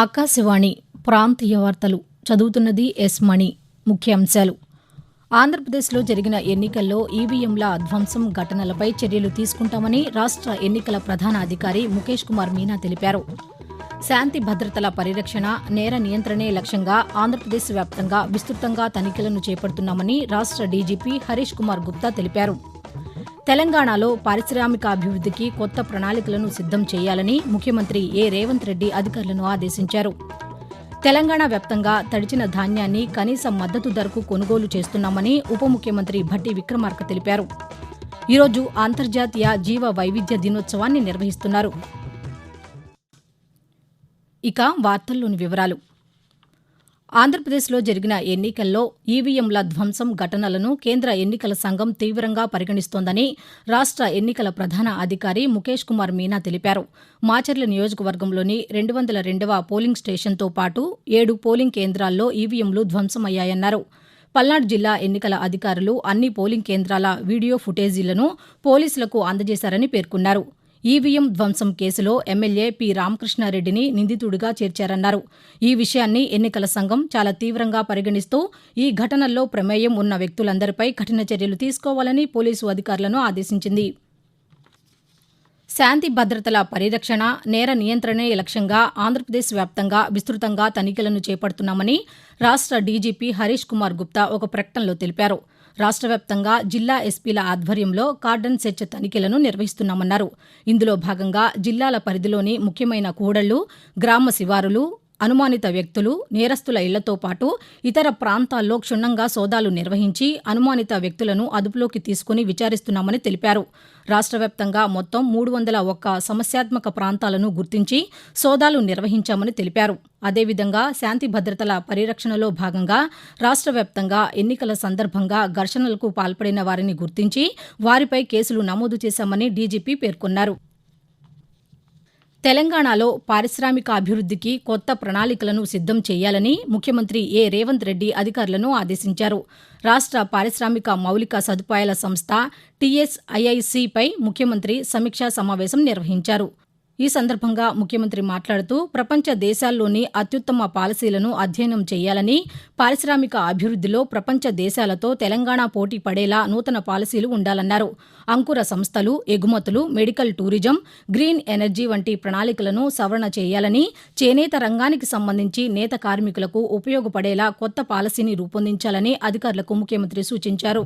ఆకాశవాణి ప్రాంతీయ వార్తలు. చదువుతున్నది ఎస్ మణి. ముఖ్యాంశాలు. ఆంధ్రప్రదేశ్లో జరిగిన ఎన్నికల్లో ఈవీఎంల ధ్వంసం ఘటనలపై చర్యలు తీసుకుంటామని రాష్ట్ర ఎన్నికల ప్రధాన అధికారి ముఖేష్ కుమార్ మీనా తెలిపారు. శాంతి భద్రతల పరిరక్షణ నేర నియంత్రణే లక్ష్యంగా ఆంధ్రప్రదేశ్ వ్యాప్తంగా విస్తృతంగా తనిఖీలను చేపడుతున్నామని రాష్ట్ర డీజీపీ హరీష్ కుమార్ గుప్తా తెలిపారు. తెలంగాణలో పారిశ్రామికాభివృద్ధికి కొత్త ప్రణాళికలను సిద్దం చేయాలని ముఖ్యమంత్రి ఏ. రేవంత్ రెడ్డి అధికారులను ఆదేశించారు. తెలంగాణ వ్యాప్తంగా తడిచిన ధాన్యాన్ని కనీస మద్దతు ధరకు కొనుగోలు చేస్తున్నామని ఉప ముఖ్యమంత్రి భట్టి విక్రమార్క తెలిపారు. ఈరోజు అంతర్జాతీయ జీవ వైవిధ్య దినోత్సవాన్ని నిర్వహిస్తున్నారు. ఇక వార్తల్లోని వివరాలు. ఆంధ్రప్రదేశ్లో జరిగిన ఎన్నికల్లో ఈవీఎంల ధ్వంసం ఘటనలను కేంద్ర ఎన్నికల సంఘం తీవ్రంగా పరిగణిస్తోందని రాష్ట్ర ఎన్నికల ప్రధాన అధికారి ముఖేష్ కుమార్ మీనా తెలిపారు. మాచర్ల నియోజకవర్గంలోని రెండు వందల రెండవ పోలింగ్ స్టేషన్తో పాటు ఏడు పోలింగ్ కేంద్రాల్లో ఈవీఎంలు ధ్వంసమయ్యాయన్నారు. పల్నాడు జిల్లా ఎన్నికల అధికారులు అన్ని పోలింగ్ కేంద్రాల వీడియో ఫుటేజీలను పోలీసులకు అందజేశారని పేర్కొన్నారు. ఈవీఎం ధ్వంసం కేసులో ఎమ్మెల్యే పి రామకృష్ణారెడ్డిని నిందితుడిగా చేర్చారన్నారు. ఈ విషయాన్ని ఎన్నికల సంఘం చాలా తీవ్రంగా పరిగణిస్తూ ఈ ఘటనల్లో ప్రమేయం ఉన్న వ్యక్తులందరిపై కఠిన చర్యలు తీసుకోవాలని పోలీసు అధికారులను ఆదేశించింది. శాంతి భద్రతల పరిరక్షణ నేర నియంత్రణే లక్ష్యంగా ఆంధ్రప్రదేశ్ వ్యాప్తంగా విస్తృతంగా తనిఖీలను చేపడుతున్నామని రాష్ట్ర డీజీపీ హరీష్ కుమార్ గుప్తా ఒక ప్రకటనలో తెలిపారు. రాష్ట్ర వ్యాప్తంగా జిల్లా ఎస్పీల ఆధ్వర్యంలో కార్డన్ సెర్చ్ తనిఖీలను నిర్వహిస్తున్నామన్నారు. ఇందులో భాగంగా జిల్లాల పరిధిలోని ముఖ్యమైన కూడళ్ళు గ్రామ శివారులు అనుమానిత వ్యక్తులు నేరస్తుల ఇళ్ళతో పాటు ఇతర ప్రాంతాల్లో క్షుణ్ణంగా సోదాలు నిర్వహించి అనుమానిత వ్యక్తులను అదుపులోకి తీసుకుని విచారిస్తున్నామని తెలిపారు. రాష్ట్ర వ్యాప్తంగా మొత్తం మూడు వందల ఒక్క సమస్యాత్మక ప్రాంతాలను గుర్తించి సోదాలు నిర్వహించామని తెలిపారు. అదేవిధంగా శాంతి భద్రతల పరిరక్షణలో భాగంగా రాష్ట్ర వ్యాప్తంగా ఎన్నికల సందర్భంగా ఘర్షణలకు పాల్పడిన వారిని గుర్తించి వారిపై కేసులు నమోదు చేశామని డీజీపీ పేర్కొన్నారు. తెలంగాణలో పారిశ్రామిక అభివృద్ధికి కొత్త ప్రణాళికలను సిద్దం చేయాలని ముఖ్యమంత్రి ఏ. రేవంత్ రెడ్డి అధికారులను ఆదేశించారు. రాష్ట్ర పారిశ్రామిక మౌలిక సదుపాయాల సంస్థ టీఎస్ఐఐసిపై ముఖ్యమంత్రి సమీక్షా సమావేశం నిర్వహించారు. ఈ సందర్భంగా ముఖ్యమంత్రి మాట్లాడుతూ ప్రపంచ దేశాల్లోని అత్యుత్తమ పాలసీలను అధ్యయనం చేయాలని పారిశ్రామిక అభివృద్ధిలో ప్రపంచ దేశాలతో తెలంగాణ పోటీ పడేలా నూతన పాలసీలు ఉండాలన్నారు. అంకుర సంస్థలు ఎగుమతులు మెడికల్ టూరిజం గ్రీన్ ఎనర్జీ వంటి ప్రణాళికలను సవరణ చేయాలని చేనేత రంగానికి సంబంధించి నేత కార్మికులకు ఉపయోగపడేలా కొత్త పాలసీని రూపొందించాలని అధికారులకు ముఖ్యమంత్రి సూచించారు.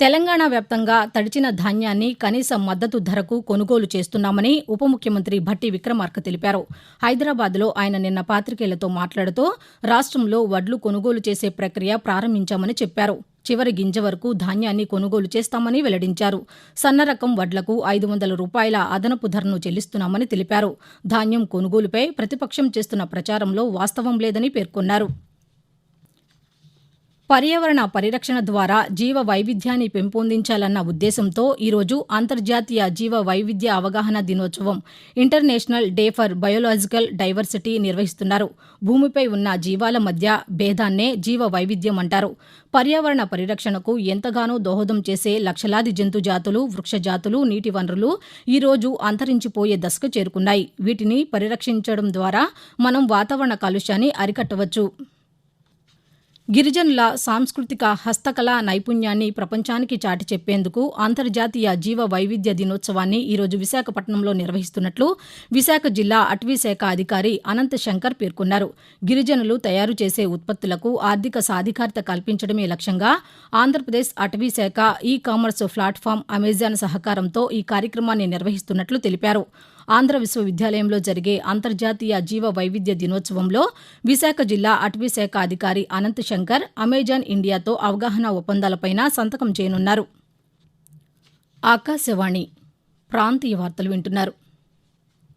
తెలంగాణ వ్యాప్తంగా తడిచిన ధాన్యాన్ని కనీస మద్దతు ధరకు కొనుగోలు చేస్తున్నామని ఉప ముఖ్యమంత్రి భట్టి విక్రమార్క తెలిపారు. హైదరాబాద్లో ఆయన నిన్న పాతికేయులతో మాట్లాడుతూ రాష్ట్రంలో వడ్లు కొనుగోలు చేసే ప్రక్రియ ప్రారంభించామని చెప్పారు. చివరి గింజ వరకు ధాన్యాన్ని కొనుగోలు చేస్తామని వెల్లడించారు. సన్నరకం వడ్లకు ఐదు వందల రూపాయల అదనపు ధరను చెల్లిస్తున్నామని తెలిపారు. ధాన్యం కొనుగోలుపై ప్రతిపక్షం చేస్తున్న ప్రచారంలో వాస్తవం లేదని పేర్కొన్నారు. పర్యావరణ పరిరక్షణ ద్వారా జీవ వైవిధ్యాన్ని పెంపొందించాలన్న ఉద్దేశంతో ఈరోజు అంతర్జాతీయ జీవ వైవిధ్య అవగాహన దినోత్సవం international day for biological diversity నిర్వహిస్తున్నారు. భూమిపై ఉన్న జీవాల మధ్య భేదాన్నే జీవ వైవిధ్యం అంటారు. పర్యావరణ పరిరక్షణకు ఎంతగానో దోహదం చేసే లక్షలాది జంతు జాతులు వృక్ష జాతులు నీటి వనరులు ఈరోజు అంతరించిపోయే దశకు చేరుకున్నాయి. వీటిని పరిరక్షించడం ద్వారా మనం వాతావరణ కాలుష్యాన్ని అరికట్టవచ్చు. గిరిజనుల సాంస్కృతిక హస్తకళ నైపుణ్యాన్ని ప్రపంచానికి చాటి చెప్పేందుకు అంతర్జాతీయ జీవ వైవిధ్య దినోత్సవాన్ని ఈరోజు విశాఖపట్నంలో నిర్వహిస్తున్నట్లు విశాఖ జిల్లా అటవీశాఖ అధికారి అనంత శంకర్ పేర్కొన్నారు. గిరిజనులు తయారు చేసే ఉత్పత్తులకు ఆర్థిక సాధికారత కల్పించడమే లక్ష్యంగా ఆంధ్రప్రదేశ్ అటవీశాఖ ఈ కామర్స్ ప్లాట్ఫామ్ అమెజాన్ సహకారంతో ఈ కార్యక్రమాన్ని నిర్వహిస్తున్నట్లు తెలిపారు. ఆంధ్ర విశ్వవిద్యాలయంలో జరిగే అంతర్జాతీయ జీవ వైవిధ్య దినోత్సవంలో విశాఖ జిల్లా అటవీశాఖ అధికారి అనంత్ శంకర్ అమెజాన్ ఇండియాతో అవగాహన ఒప్పందాలపైన సంతకం చేయనున్నారు. ఆకాశవాణి ప్రాంతీయ వార్తలు వింటున్నారు.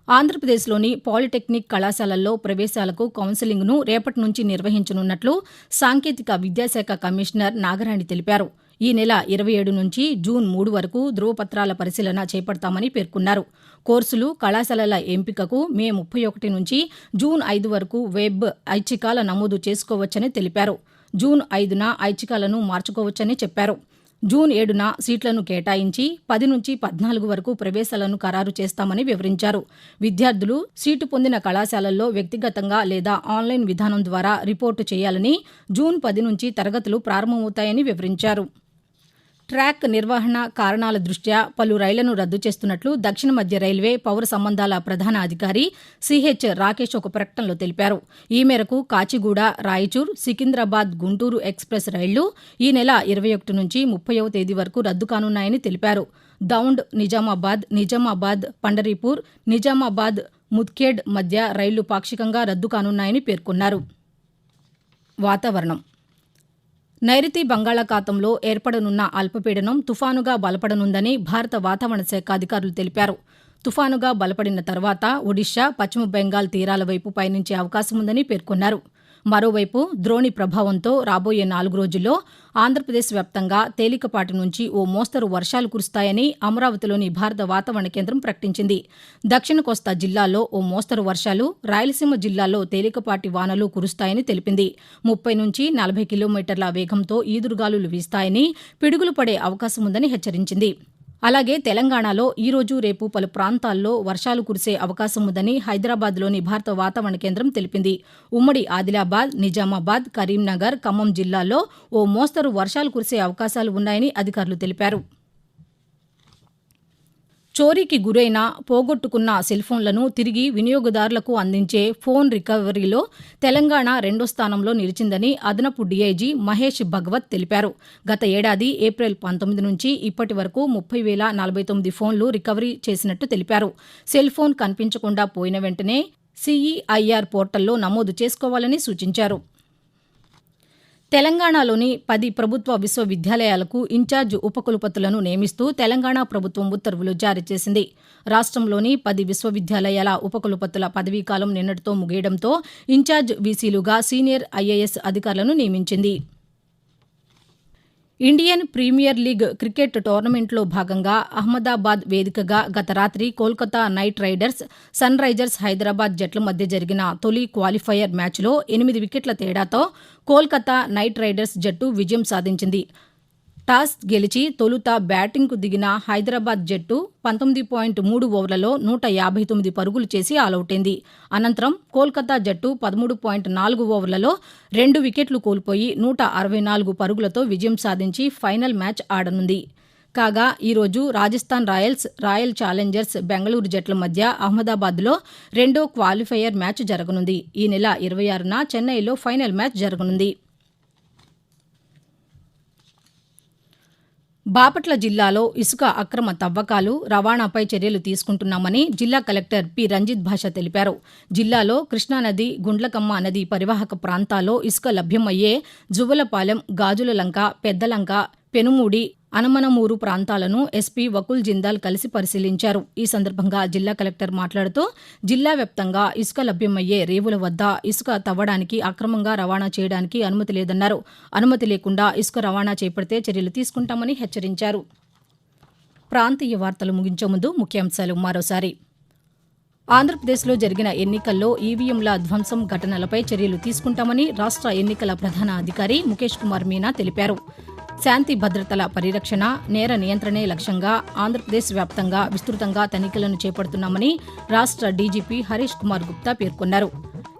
ఆంధ్రప్రదేశ్లోని పాలిటెక్నిక్ కళాశాలల్లో ప్రవేశాలకు కౌన్సిలింగ్ను రేపటి నుంచి నిర్వహించనున్నట్లు సాంకేతిక విద్యాశాఖ కమిషనర్ నాగరాణి తెలిపారు. ఈ నెల ఇరవై ఏడు నుంచి జూన్ మూడు వరకు ధృవపత్రాల పరిశీలన చేపడతామని పేర్కొన్నారు. కోర్సులు కళాశాలల ఎంపికకు మే ముప్పై ఒకటి నుంచి జూన్ ఐదు వరకు వెబ్ ఐచ్ఛికాల నమోదు చేసుకోవచ్చని తెలిపారు. జూన్ ఐదున ఐచ్ఛికాలను మార్చుకోవచ్చని చెప్పారు. జూన్ ఏడున సీట్లను కేటాయించి పది నుంచి పద్నాలుగు వరకు ప్రవేశాలను ఖరారు చేస్తామని వివరించారు. విద్యార్థులు సీటు పొందిన కళాశాలల్లో వ్యక్తిగతంగా లేదా ఆన్లైన్ విధానం ద్వారా రిపోర్టు చేయాలని జూన్ పది నుంచి తరగతులు ప్రారంభమవుతాయని వివరించారు. ట్రాక్ నిర్వహణ కారణాల దృష్ట్యా పలు రైళ్ళను రద్దు చేస్తున్నట్లు దక్షిణ మధ్య రైల్వే పౌర సంబంధాల ప్రధాన అధికారి సిహెచ్ రాకేష్ ఒక ప్రకటనలో తెలిపారు. ఈ మేరకు కాచిగూడ రాయచూర్ సికింద్రాబాద్ గుంటూరు ఎక్స్ప్రెస్ రైళ్ళు ఈ నెల ఇరవై ఒకటి నుంచి ముప్పైవ తేదీ వరకు రద్దు కానున్నాయని తెలిపారు. దౌండ్ నిజామాబాద్ నిజామాబాద్ పండరీపూర్ నిజామాబాద్ ముద్కేడ్ మధ్య రైళ్ళు పాక్షికంగా రద్దు కానున్నాయని పేర్కొన్నారు. వాతావరణం నైరుతి బంగాళాఖాతంలో ఏర్పడనున్న అల్పపీడనం తుఫానుగా బలపడనుందని భారత వాతావరణ శాఖ అధికారులు తెలిపారు. తుఫానుగా బలపడిన తర్వాత ఒడిషా పశ్చిమ బెంగాల్ తీరాల వైపు పయనించే అవకాశముందని పేర్కొన్నారు. మరోవైపు ద్రోణి ప్రభావంతో రాబోయే నాలుగు రోజుల్లో ఆంధ్రప్రదేశ్ వ్యాప్తంగా తేలికపాటి నుంచి ఓ మోస్తరు వర్షాలు కురుస్తాయని అమరావతిలోని భారత వాతావరణ కేంద్రం ప్రకటించింది. దక్షిణ కోస్తా జిల్లాల్లో ఓ మోస్తరు వర్షాలు రాయలసీమ జిల్లాలో తేలికపాటి వానలు కురుస్తాయని తెలిపింది. ముప్పై నుంచి నలభై కిలోమీటర్ల వేగంతో ఈదురుగాలులు వీస్తాయని పిడుగులు పడే అవకాశం ఉందని హెచ్చరించింది. అలాగే తెలంగాణలో ఈ రోజు రేపు పలు ప్రాంతాల్లో వర్షాలు కురిసే అవకాశం ఉందని హైదరాబాద్లోని భారత వాతావరణ కేంద్రం తెలిపింది. ఉమ్మడి ఆదిలాబాద్ నిజామాబాద్ కరీంనగర్ ఖమ్మం జిల్లాల్లో ఓ మోస్తరు వర్షాలు కురిసే అవకాశాలు ఉన్నాయని అధికారులు తెలిపారు. చోరీకి గురైన పోగొట్టుకున్న సెల్ఫోన్లను తిరిగి వినియోగదారులకు అందించే ఫోన్ రికవరీలో తెలంగాణ రెండో స్థానంలో నిలిచిందని అదనపు డీఐజీ మహేష్ భగవత్ తెలిపారు. గత ఏడాది ఏప్రిల్ పంతొమ్మిది నుంచి ఇప్పటి వరకు ముప్పై వేల నలభై తొమ్మిది ఫోన్లు రికవరీ చేసినట్టు తెలిపారు. సెల్ ఫోన్ కనిపించకుండా పోయిన వెంటనే సీఈఐఆర్ పోర్టల్లో నమోదు చేసుకోవాలని సూచించారు. తెలంగాణలోని పది ప్రభుత్వ విశ్వవిద్యాలయాలకు ఇన్ఛార్జ్ ఉపకులపతులను నియమిస్తూ తెలంగాణ ప్రభుత్వం ఉత్తర్వులు జారీ చేసింది. రాష్ట్రంలోని పది విశ్వవిద్యాలయాల ఉపకులపతుల పదవీకాలం నిన్నటితో ముగియడంతో ఇన్ఛార్జ్ వీసీలుగా సీనియర్ ఐఏఎస్ అధికారులను నియమించింది. ఇండియన్ ప్రీమియర్ లీగ్ క్రికెట్ టోర్నమెంట్లో భాగంగా అహ్మదాబాద్ వేదికగా గత రాత్రి Kolkata Knight Riders Sunrisers Hyderabad జట్ల మధ్య జరిగిన తొలి క్వాలిఫైయర్ మ్యాచ్లో ఎనిమిది వికెట్ల తేడాతో కోల్కతా నైట్ రైడర్స్ జట్టు విజయం సాధించింది. టాస్ గెలిచి తొలుత బ్యాటింగ్కు దిగిన హైదరాబాద్ జట్టు పంతొమ్మిది పాయింట్ మూడు ఓవర్లలో నూట యాభై తొమ్మిది పరుగులు చేసి ఆలౌటైంది. అనంతరం కోల్కతా జట్టు పదమూడు పాయింట్ నాలుగు ఓవర్లలో రెండు వికెట్లు కోల్పోయి నూట అరవై నాలుగు పరుగులతో విజయం సాధించి ఫైనల్ మ్యాచ్ ఆడనుంది. కాగా ఈరోజు Rajasthan Royals Royal Challengers Bengaluru జట్ల మధ్య అహ్మదాబాద్లో రెండో క్వాలిఫైయర్ మ్యాచ్ జరగనుంది. ఈ నెల ఇరవై ఆరున చెన్నైలో ఫైనల్ మ్యాచ్ జరగనుంది. బాపట్ల జిల్లాలో ఇసుక అక్రమ తవ్వకాలు రవాణాపై చర్యలు తీసుకుంటున్నామని జిల్లా కలెక్టర్ పి. రంజిత్ భాష తెలిపారు. జిల్లాలో కృష్ణానది గుండ్లకమ్మ నది పరివాహక ప్రాంతాల్లో ఇసుక లభ్యమయ్యే జువ్వలపాలెం గాజులలంక పెద్దలంక పెనుమూడి అనమనమూరు ప్రాంతాలను ఎస్పీ వకుల్ జిందాల్ కలిసి పరిశీలించారు. ఈ సందర్భంగా జిల్లా కలెక్టర్ మాట్లాడుతూ జిల్లా వ్యాప్తంగా ఇసుక లభ్యమయ్యే రేవుల వద్ద ఇసుక తవ్వడానికి అక్రమంగా రవాణా చేయడానికి అనుమతి లేదన్నారు. అనుమతి లేకుండా ఇసుక రవాణా చేపడితే చర్యలు తీసుకుంటామని హెచ్చరించారు. ప్రాంతీయ వార్తలు ముగించే ముందు ముఖ్యాంశాలు మరోసారి. ఆంధ్రప్రదేశ్లో జరిగిన ఎన్నికల్లో ఈవీఎంల ధ్వంసం ఘటనలపై చర్యలు తీసుకుంటామని రాష్ట్ర ఎన్నికల ప్రధాన అధికారి ముఖేష్ కుమార్ మీనా తెలిపారు. శాంతి భద్రతల పరిరక్షణ నేర నియంత్రణే లక్ష్యంగా ఆంధ్రప్రదేశ్ వ్యాప్తంగా విస్తృతంగా తనిఖీలను చేపడుతున్నామని రాష్ట్ర డీజీపీ హరీష్ కుమార్ గుప్తా పేర్కొన్నారు.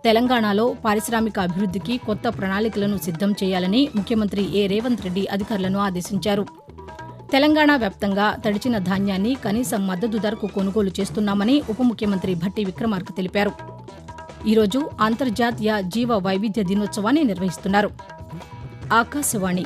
తెలంగాణలో పారిశ్రామిక అభివృద్ధికి కొత్త ప్రణాళికలను సిద్దం చేయాలని ముఖ్యమంత్రి ఏ. రేవంత్ రెడ్డి అధికారులను ఆదేశించారు. తెలంగాణ వ్యాప్తంగా తడిచిన ధాన్యాన్ని కనీస మద్దతు ధరకు కొనుగోలు చేస్తున్నామని ఉప ముఖ్యమంత్రి భట్టి విక్రమార్క తెలిపారు. ఈరోజు అంతర్జాతీయ జీవ వైవిధ్య దినోత్సవాన్ని నిర్వహిస్తున్నారు. ఆకాశవాణి